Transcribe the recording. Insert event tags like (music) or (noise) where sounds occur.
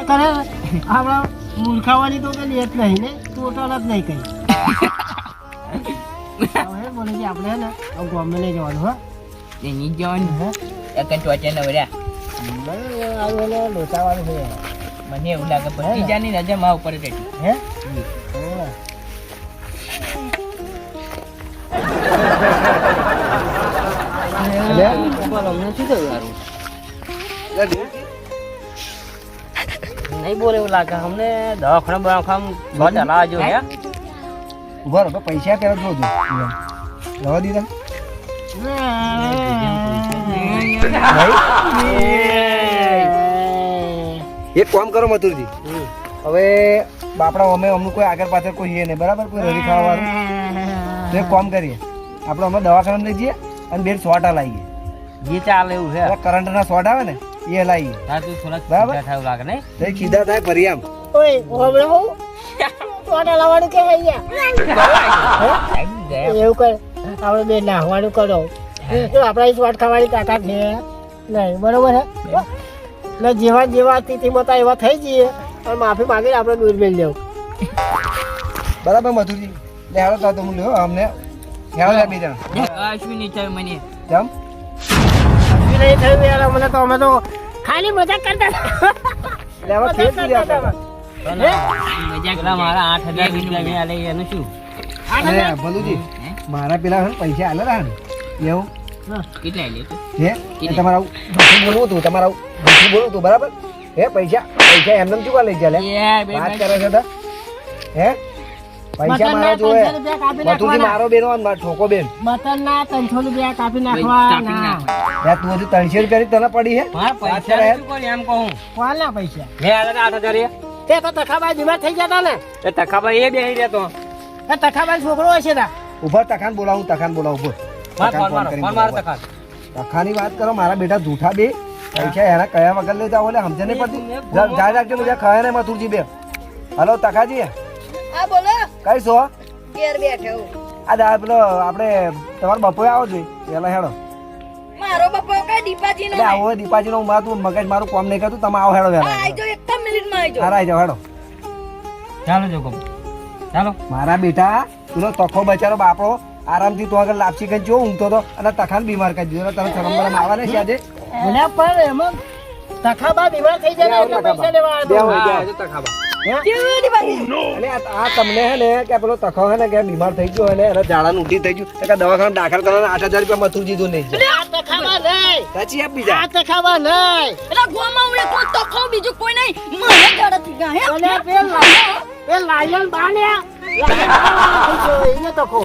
કરે આપણા મૂર્ખાવાની તો કઈ લેત નહીં ને? ટોટલ જ નહીં કઈ હવે બોલે છે આપણે હે ને આ લઈ જવાનું હા. એની જવાનું. એક ટોચે નવર્યા લોચાવાનું છે. મને એવું લાગે બીજાની નજરમાં ઉપર હતી હે? હા. અમને શું થયું? હારું નહીં બોલે એવું લાગે. અમને દવાખાના બવાખાના બહુ ચલાવા જો હે? ઊભા રહો પૈસા પેલા જોજો. રવા દીધા? એક કામ કરો મથુરજી. હવે બાપડા અમે અમુક કોઈ આગળ પાછળ કોઈ હે નહીં બરાબર? કોઈ રડી ખાવા વાળું તો એક કામ કરીએ. આપણે અમે દવાખાના લઈ જઈએ અને બે સોટા લાવીએ. જે ચાલે એવું છે. કરંટના સોટ આવે ને એ લાવીએ હા તું થોડા બરાબર. થાવ લાગે નહીં? તો કીધા થાય ફરી આમ. ઓય હવે હું? ટોટા લાવવાનું કે આવી એવું કર. આપણે બે નાહવાનું કરો. તો આપણા સ્વાદ ખાવાની તાકાત છે. નહીં બરોબર હે? ને જેવા જેવા તિથિ મતા એવા થઈ જઈએ. અને માફી માંગીને આપણે દૂર મેળ લેવું. બરાબર મધુરજી લે હાલો તો હું લ્યો અમને. ખ્યાલ લે બે જણા કશું નહીં મને? જમ. નહીં થયું યાર અમને તો અમે તો ખાલી મજાક કરતા લેવા ખેલ પી રહ્યા હતા. ના મારા આઠ હજાર રૂપિયા મેં આલે એનું શું? અરે ભલુજી મારા પેલા પૈસા આલે હે ને. એવું? કેટલા લે તું હે? એ તમારે આવું બોલવું હતું તમારે બોલવું હતું બરાબર? હે પૈસા પૈસા એમને શું લઈ ચાલે વાત કરે છે તો. હે? પૈસા મારા જોવે મથુરજી મારો બેન હોય મારો ઠોકો બેન. મતન ના ત્રણસો રૂપિયા કાપી નાખવાના. યાર તું હજુ ત્રણસો રૂપિયાની તને પડી હે? પૈસા એમ કહું? કોના પૈસા? મેં આઠ હજાર તે તો તખાબાઈ બીમાર થઈ ગયા તા ને એ તખાભાઈ એ બેહી રહેતો. એ તખાબાઈ છોકરો હશે ને ઊભા તખાન બોલાવું તખાન બોલાવું ઊભો. માર તખાન. વાત કરો મારા બેટા જૂઠા બે. પૈસા એના કયા વગર લેતા એટલે સમજે નહીં પડતી. જા- જા રાખજો બધા ખાયા ને મથુરજી બે. હલો તખાજી. હા બોલો. કઈ છો? ઘેર બેઠો આ દા પેલો આપણે તમારો બપોરે આવો જોઈએ. પેલા હેડો. મારો બાપા કઈ દીપાજી નો આવો દીપાજી નો મારું તું મગજ મારું કોમ નહીં કરતું તમે આવો હેડો આઈ વહેલા જો એક મિનિટમાં આઈ જો હારા આઈ જાવ હેડો. ચાલો જો ગમ ચાલો. મારા બેટા પેલો તખો બચારો બાપડો આરામથી તો આગળ લાપસી કઈ જો ઊંઘતો હતો અને તખાન બીમાર કરી દીધો. તને શરમ બરમ આવે ને છે આજે? ભલે પણ એમાં તખાબા બીમાર થઈ જાય ને એટલે પૈસા લેવા આવ્યો. હા, તખાબા. આ આ તમને હે ને કે પેલો તખો હે ને કે બીમાર થઈ ગયો હે ને એને ઝાડાનું ઉલટી થઈ ગયું. કે દવાખાના દાખલ કરવાના આઠ હજાર રૂપિયા મથુર દીધું નહીં. સાચી આપ બીજા? આ તખાબા નહીં. એટલે ગોમાં ઉડે કોઈ તો બીજું કોઈ નહીં. મને ગાડા થઈ ગયા હે અને લાયન પેલ લાયન બાન્યા લાયન બાન્યા થઈ ગયો, (laughs) એને તખો.